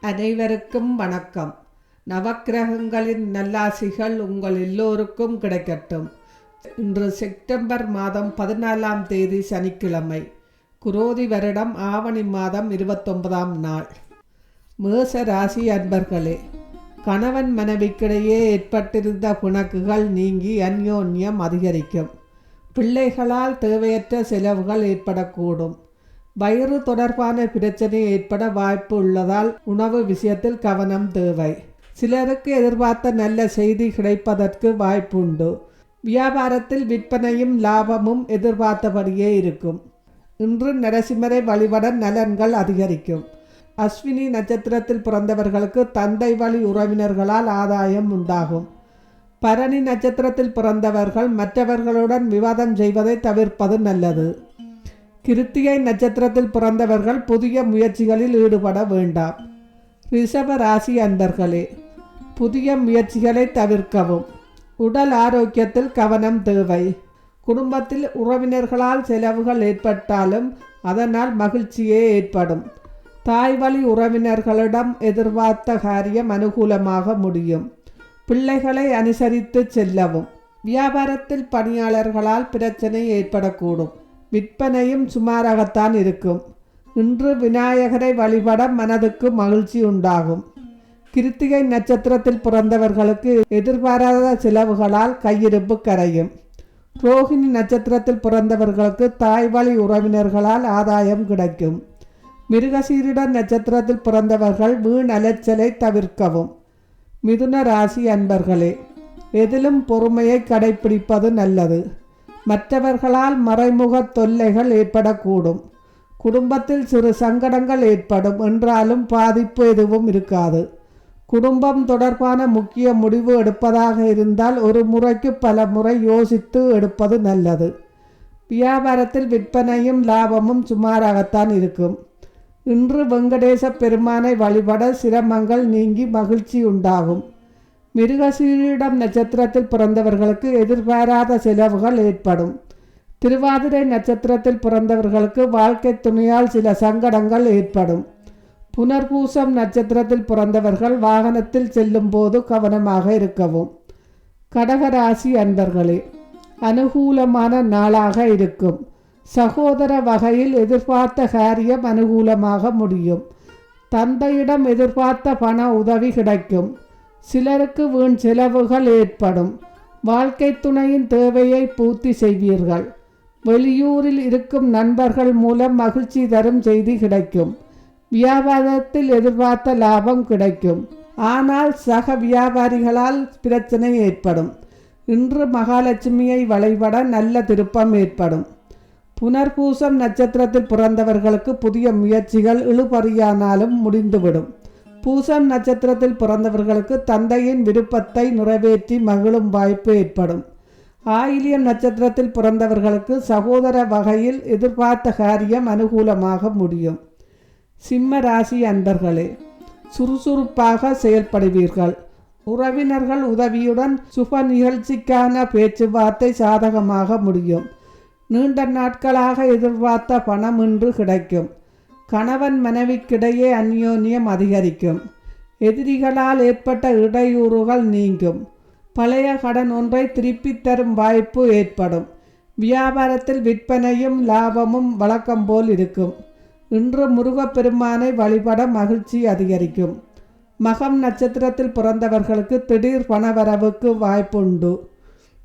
அனைவருக்கும் வணக்கம். நவக்கிரகங்களின் நல்லாசிகள் உங்கள் எல்லோருக்கும் கிடைக்கட்டும். இன்று செப்டம்பர் மாதம் பதினாலாம் தேதி சனிக்கிழமை குரோதி வருடம் ஆவணி மாதம் இருபத்தொன்பதாம் நாள். மேச ராசி அன்பர்களே கணவன் மனைவிக்கிடையே ஏற்பட்டிருந்த புணக்குகள் நீங்கி அந்யோன்யம் அதிகரிக்கும். பிள்ளைகளால் தேவையற்ற செலவுகள் ஏற்படக்கூடும். வயிறு தொடர்பான பிரச்சனை ஏற்பட வாய்ப்பு உள்ளதால் உணவு விஷயத்தில் கவனம் தேவை. சிலருக்கு எதிர்பார்த்த நல்ல செய்தி கிடைப்பதற்கு வாய்ப்பு உண்டு வியாபாரத்தில் விற்பனையும் லாபமும் எதிர்பார்த்தபடியே இருக்கும். இன்று நரசிம்மரை வழிபட நலன்கள் அதிகரிக்கும். அஸ்வினி நட்சத்திரத்தில் பிறந்தவர்களுக்கு தந்தை வழி உறவினர்களால் ஆதாயம் உண்டாகும். பரணி நட்சத்திரத்தில் பிறந்தவர்கள் மற்றவர்களுடன் விவாதம் செய்வதை தவிர்ப்பது நல்லது. கிருத்திகை நட்சத்திரத்தில் பிறந்தவர்கள் புதிய முயற்சிகளில் ஈடுபட வேண்டாம். ரிஷப ராசி அன்பர்களே புதிய முயற்சிகளை தவிர்க்கவும். உடல் ஆரோக்கியத்தில் கவனம் தேவை. குடும்பத்தில் உறவினர்களால் செலவுகள் ஏற்பட்டாலும் அதனால் மகிழ்ச்சியே ஏற்படும். தாய் வழி உறவினர்களிடம் எதிர்பார்த்த காரியம் அனுகூலமாக முடியும். பிள்ளைகளை அனுசரித்து செல்லவும். வியாபாரத்தில் பணியாளர்களால் பிரச்சனை ஏற்படக்கூடும். விற்பனையும் சுமாராகத்தான் இருக்கும். இன்று விநாயகரை வழிபட மனதுக்கு மகிழ்ச்சி உண்டாகும். கிருத்திகை நட்சத்திரத்தில் பிறந்தவர்களுக்கு எதிர்பாராத செலவுகளால் கையிருப்பு கரையும். ரோஹிணி நட்சத்திரத்தில் பிறந்தவர்களுக்கு தாய் வழி உறவினர்களால் ஆதாயம் கிடைக்கும். மிருகசீரிட நட்சத்திரத்தில் பிறந்தவர்கள் வீண் அலைச்சலை தவிர்க்கவும். மிதுன ராசி அன்பர்களே எதிலும் பொறுமையை கடைபிடிப்பது நல்லது. மற்றவர்களால் மறைமுக தொல்லைகள் ஏற்படக்கூடும். குடும்பத்தில் சிறு சங்கடங்கள் ஏற்படும் என்றாலும் பாதிப்பு எதுவும் இருக்காது. குடும்பம் தொடர்பான முக்கிய முடிவு எடுப்பதாக இருந்தால் ஒரு முறைக்கு பல முறை யோசித்து எடுப்பது நல்லது. வியாபாரத்தில் விற்பனையும் லாபமும் சுமாராகத்தான் இருக்கும். இன்று வெங்கடேச பெருமானை வழிபட சிரமங்கள் நீங்கி மகிழ்ச்சி உண்டாகும். மிருகசீரிடம் நட்சத்திரத்தில் பிறந்தவர்களுக்கு எதிர்பாராத செலவுகள் ஏற்படும். திருவாதிரை நட்சத்திரத்தில் பிறந்தவர்களுக்கு வாழ்க்கை துணையால் சில சங்கடங்கள் ஏற்படும். புனர்பூசம் நட்சத்திரத்தில் பிறந்தவர்கள் வாகனத்தில் செல்லும் போது கவனமாக இருக்கவும். கடகராசி அன்பர்களே அனுகூலமான நாளாக இருக்கும். சகோதர வகையில் எதிர்பார்த்த காரியம் அனுகூலமாக முடியும். தந்தையிடம் எதிர்பார்த்த பண உதவி கிடைக்கும். சிலருக்கு வீண் செலவுகள் ஏற்படும். வாழ்க்கை துணையின் தேவையை பூர்த்தி செய்வீர்கள். வெளியூரில் இருக்கும் நண்பர்கள் மூலம் மகிழ்ச்சி தரும் செய்தி கிடைக்கும். வியாபாரத்தில் எதிர்பார்த்த லாபம் கிடைக்கும். ஆனால் சக வியாபாரிகளால் பிரச்சனை ஏற்படும். இன்று மகாலட்சுமியை வழிபட நல்ல திருப்பம் ஏற்படும். புனர்பூசம் நட்சத்திரத்தில் பிறந்தவர்களுக்கு புதிய முயற்சிகள் இழுபறியானாலும் முடிந்துவிடும். பூசம் நட்சத்திரத்தில் பிறந்தவர்களுக்கு தந்தையின் விருப்பத்தை நிறைவேற்றி மகிழும் வாய்ப்பு ஏற்படும். ஆயிலியம் நட்சத்திரத்தில் பிறந்தவர்களுக்கு சகோதர வகையில் எதிர்பார்த்த காரியம் அனுகூலமாக முடியும். சிம்ம ராசி அன்பர்களே சுறுசுறுப்பாக செயல்படுவீர்கள். உறவினர்கள் உதவியுடன் சுப நிகழ்ச்சிக்கான பேச்சுவார்த்தை சாதகமாக முடியும். நீண்ட நாட்களாக எதிர்பார்த்த பணம் இன்று கிடைக்கும். கணவன் மனைவிக்கிடையே அந்யோன்யம் அதிகரிக்கும். எதிரிகளால் ஏற்பட்ட இடையூறுகள் நீங்கும். பழைய கடன் ஒன்றை திருப்பித் தரும் வாய்ப்பு ஏற்படும். வியாபாரத்தில் விற்பனையும் லாபமும் வழக்கம் போல் இருக்கும். இன்று முருகப்பெருமானை வழிபட மகிழ்ச்சி அதிகரிக்கும். மகம் நட்சத்திரத்தில் பிறந்தவர்களுக்கு திடீர் பணவரவுக்கு வாய்ப்புண்டு.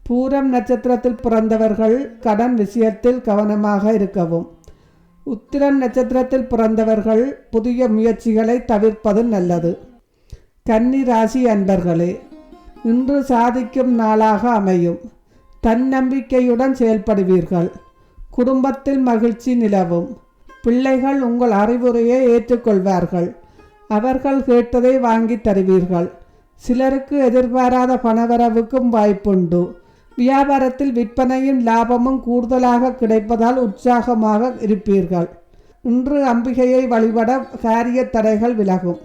பூரம் நட்சத்திரத்தில் பிறந்தவர்கள் கடன் விஷயத்தில் கவனமாக இருக்கவும். உத்திரன் நட்சத்திரத்தில் பிறந்தவர்கள் புதிய முயற்சிகளை தவிர்ப்பது நல்லது. கன்னி ராசி அன்பர்களே இன்று சாதிக்கும் நாளாக அமையும். தன்னம்பிக்கையுடன் செயல்படுவீர்கள். குடும்பத்தில் மகிழ்ச்சி நிலவும். பிள்ளைகள் உங்கள் அறிவுரையை ஏற்றுக்கொள்வார்கள். அவர்கள் கேட்டதை வாங்கி தருவீர்கள். சிலருக்கு எதிர்பாராத பணவரவுக்கும் வாய்ப்புண்டு. வியாபாரத்தில் விற்பனையும் லாபமும் கூடுதலாக கிடைப்பதால் உற்சாகமாக இருப்பீர்கள். இன்று அம்பிகையை வழிபட காரிய தடைகள் விலகும்.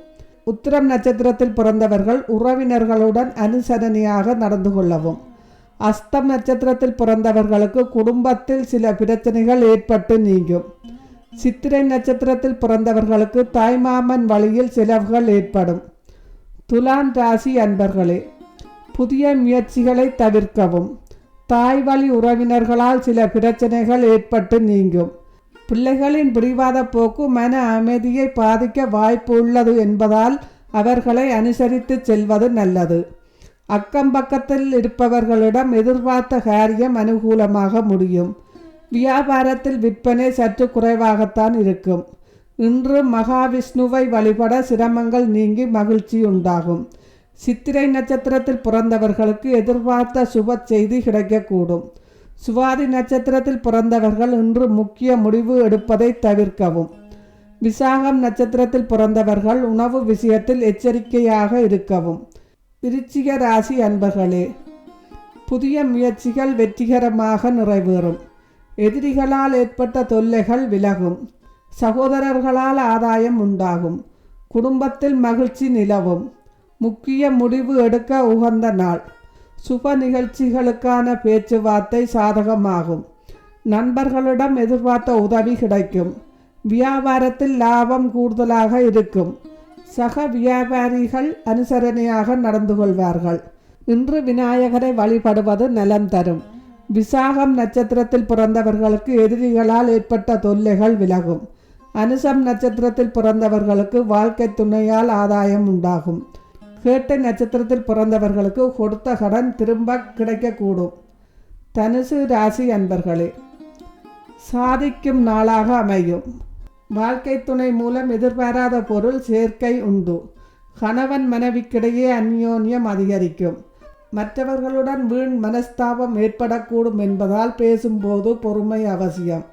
உத்திரம் நட்சத்திரத்தில் பிறந்தவர்கள் உறவினர்களுடன் அனுசரணையாக நடந்து கொள்ளவும். அஸ்தம் நட்சத்திரத்தில் பிறந்தவர்களுக்கு குடும்பத்தில் சில பிரச்சனைகள் ஏற்பட்டு நீங்கும். சித்திரை நட்சத்திரத்தில் பிறந்தவர்களுக்கு தாய்மாமன் வழியில் செலவுகள் ஏற்படும். துலான் ராசி அன்பர்களே புதிய முயற்சிகளை தவிர்க்கவும். தாய் வழி உறவினர்களால் சில பிரச்சனைகள் ஏற்பட்டு நீங்கும். பிள்ளைகளின் பிடிவாத போக்கு மன அமைதியை பாதிக்க வாய்ப்பு உள்ளது என்பதால் அவர்களை அனுசரித்து செல்வது நல்லது. அக்கம் பக்கத்தில் இருப்பவர்களிடம் எதிர்பார்த்த காரியம் அனுகூலமாக முடியும். வியாபாரத்தில் விற்பனை சற்று குறைவாகத்தான் இருக்கும். இன்று மகாவிஷ்ணுவை வழிபட சிரமங்கள் நீங்கி மகிழ்ச்சி உண்டாகும். சித்திரை நட்சத்திரத்தில் பிறந்தவர்களுக்கு எதிர்பார்த்த சுப செய்தி கிடைக்கக்கூடும். சுவாதி நட்சத்திரத்தில் பிறந்தவர்கள் இன்று முக்கிய முடிவு எடுப்பதை தவிர்க்கவும். விசாகம் நட்சத்திரத்தில் பிறந்தவர்கள் உணவு விஷயத்தில் எச்சரிக்கையாக இருக்கவும். விருச்சிக ராசி அன்பர்களே புதிய முயற்சிகள் வெற்றிகரமாக நிறைவேறும். எதிரிகளால் ஏற்பட்ட தொல்லைகள் விலகும். சகோதரர்களால் ஆதாயம் உண்டாகும். குடும்பத்தில் மகிழ்ச்சி நிலவும். முக்கிய முடிவு எடுக்க உகந்த நாள். சுப நிகழ்ச்சிகளுக்கான பேச்சுவார்த்தை சாதகமாகும். நண்பர்களிடம் எதிர்பார்த்த உதவி கிடைக்கும். வியாபாரத்தில் லாபம் கூடுதலாக இருக்கும். சக வியாபாரிகள் அனுசரணையாக நடந்து கொள்வார்கள். இன்று விநாயகரை வழிபடுவது நலம் தரும். விசாகம் நட்சத்திரத்தில் பிறந்தவர்களுக்கு எதிரிகளால் ஏற்பட்ட தொல்லைகள் விலகும். அனுசம் நட்சத்திரத்தில் பிறந்தவர்களுக்கு வாழ்க்கை துணையால் ஆதாயம் உண்டாகும். கேட்டை நட்சத்திரத்தில் பிறந்தவர்களுக்கு கொடுத்த கடன் திரும்ப கிடைக்கக்கூடும். தனுசு ராசி அன்பர்களே சாதிக்கும் நாளாக அமையும். வாழ்க்கை துணை மூலம் எதிர்பாராத பொருள் சேர்க்கை உண்டு. கணவன் மனைவிக்கிடையே அந்யோன்யம் அதிகரிக்கும். மற்றவர்களுடன் வீண் மனஸ்தாபம் ஏற்படக்கூடும் என்பதால் பேசும்போது பொறுமை அவசியம்.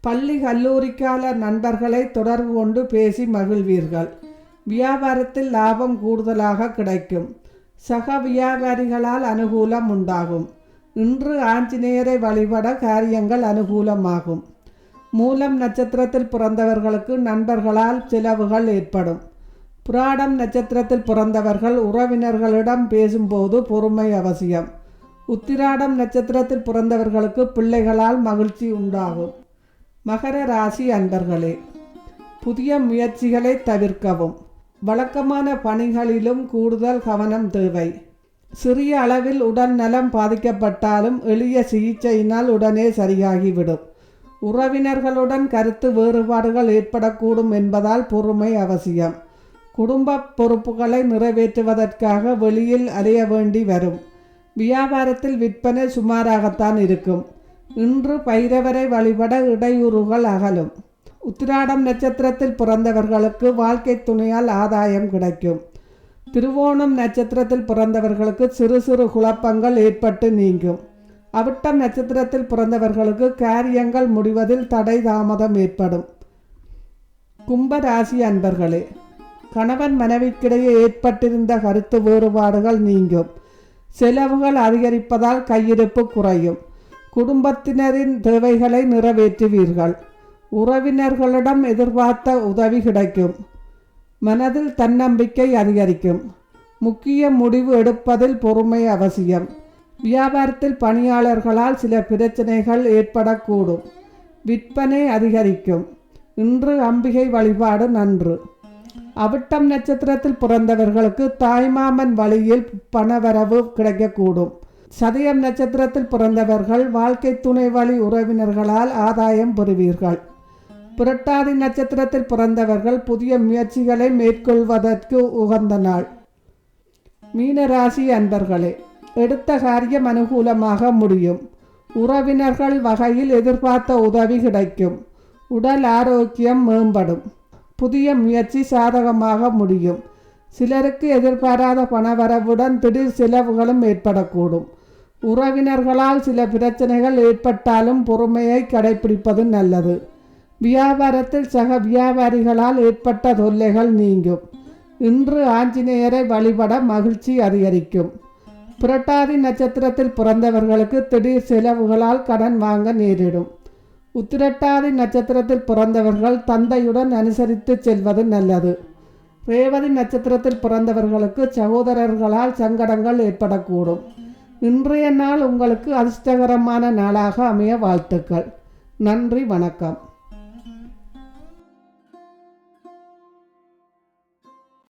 பள்ளி கல்லூரிக்கால நண்பர்களை தொடர்பு கொண்டு பேசி மகிழ்வீர்கள். வியாபாரத்தில் லாபம் கூடுதலாக கிடைக்கும். சக வியாபாரிகளால் அனுகூலம் உண்டாகும். இன்று ஆஞ்சநேயரை வழிபட காரியங்கள் அனுகூலமாகும். மூலம் நட்சத்திரத்தில் பிறந்தவர்களுக்கு நண்பர்களால் செலவுகள் ஏற்படும். புராடம் நட்சத்திரத்தில் பிறந்தவர்கள் உறவினர்களிடம் பேசும்போது பொறுமை அவசியம். உத்திராடம் நட்சத்திரத்தில் பிறந்தவர்களுக்கு பிள்ளைகளால் மகிழ்ச்சி உண்டாகும். மகர ராசி அன்பர்களே புதிய முயற்சிகளை தவிர்க்கவும். வழக்கமான பணிகளிலும் கூடுதல் கவனம் தேவை. சிறிய அளவில் உடல் நலம் பாதிக்கப்பட்டாலும் எளிய சிகிச்சையினால் உடனே சரியாகிவிடும். உறவினர்களுடன் கருத்து வேறுபாடுகள் ஏற்படக்கூடும் என்பதால் பொறுமை அவசியம். குடும்ப பொறுப்புகளை நிறைவேற்றுவதற்காக வெளியில் அலைய வேண்டி வரும். வியாபாரத்தில் விற்பனை சுமாராகத்தான் இருக்கும். இன்று பைரவரை வழிபட இடையூறுகள் அகலும். உத்திராடம் நட்சத்திரத்தில் பிறந்தவர்களுக்கு வாழ்க்கை துணையால் ஆதாயம் கிடைக்கும். திருவோணம் நட்சத்திரத்தில் பிறந்தவர்களுக்கு சிறு சிறு குழப்பங்கள் ஏற்பட்டு நீங்கும். அவிட்டம் நட்சத்திரத்தில் பிறந்தவர்களுக்கு காரியங்கள் முடிவதில் தடை தாமதம் ஏற்படும். கும்பராசி அன்பர்களே கணவன் மனைவிக்கிடையே ஏற்பட்டிருந்த கருத்து வேறுபாடுகள் நீங்கும். செலவுகள் அதிகரிப்பதால் கையிருப்பு குறையும். குடும்பத்தினரின் தேவைகளை நிறைவேற்றுவீர்கள். உறவினர்களிடம் எதிர்பார்த்த உதவி கிடைக்கும். மனதில் தன்னம்பிக்கை அதிகரிக்கும். முக்கிய முடிவு எடுப்பதில் பொறுமை அவசியம். வியாபாரத்தில் பணியாளர்களால் சில பிரச்சனைகள் ஏற்படக்கூடும். விற்பனை அதிகரிக்கும். இன்று அம்பிகை வழிபாடு நன்று. அவிட்டம் நட்சத்திரத்தில் பிறந்தவர்களுக்கு தாய்மாமன் வழியில் பணவரவு கிடைக்கக்கூடும். சதயம் நட்சத்திரத்தில் பிறந்தவர்கள் வாழ்க்கை துணை வழி உறவினர்களால் ஆதாயம் பெறுவீர்கள். புரட்டாதி நட்சத்திரத்தில் பிறந்தவர்கள் புதிய முயற்சிகளை மேற்கொள்வதற்கு உகந்த நாள். மீனராசி அன்பர்களே எடுத்த காரியம் அனுகூலமாக முடியும். உறவினர்கள் வகையில் எதிர்பார்த்த உதவி கிடைக்கும். உடல் ஆரோக்கியம் மேம்படும். புதிய முயற்சி சாதகமாக முடியும். சிலருக்கு எதிர்பாராத பணவரவுடன் திடீர் செலவுகளும் ஏற்படக்கூடும். உறவினர்களால் சில பிரச்சனைகள் ஏற்பட்டாலும் பொறுமையை கடைபிடிப்பது நல்லது. வியாபாரத்தில் சக வியாபாரிகளால் ஏற்பட்ட தொல்லைகள் நீங்கும். இன்று ஆஞ்சநேயரை வழிபட மகிழ்ச்சி அதிகரிக்கும். புரட்டாதி நட்சத்திரத்தில் பிறந்தவர்களுக்கு திடீர் செலவுகளால் கடன் வாங்க நேரிடும். உத்திரட்டாதி நட்சத்திரத்தில் பிறந்தவர்கள் தந்தையுடன் அனுசரித்து செல்வது நல்லது. ரேவதி நட்சத்திரத்தில் பிறந்தவர்களுக்கு சகோதரர்களால் சங்கடங்கள் ஏற்படக்கூடும். இன்றைய நாள் உங்களுக்கு அதிர்ஷ்டகரமான நாளாக அமைய வாழ்த்துக்கள். நன்றி வணக்கம்.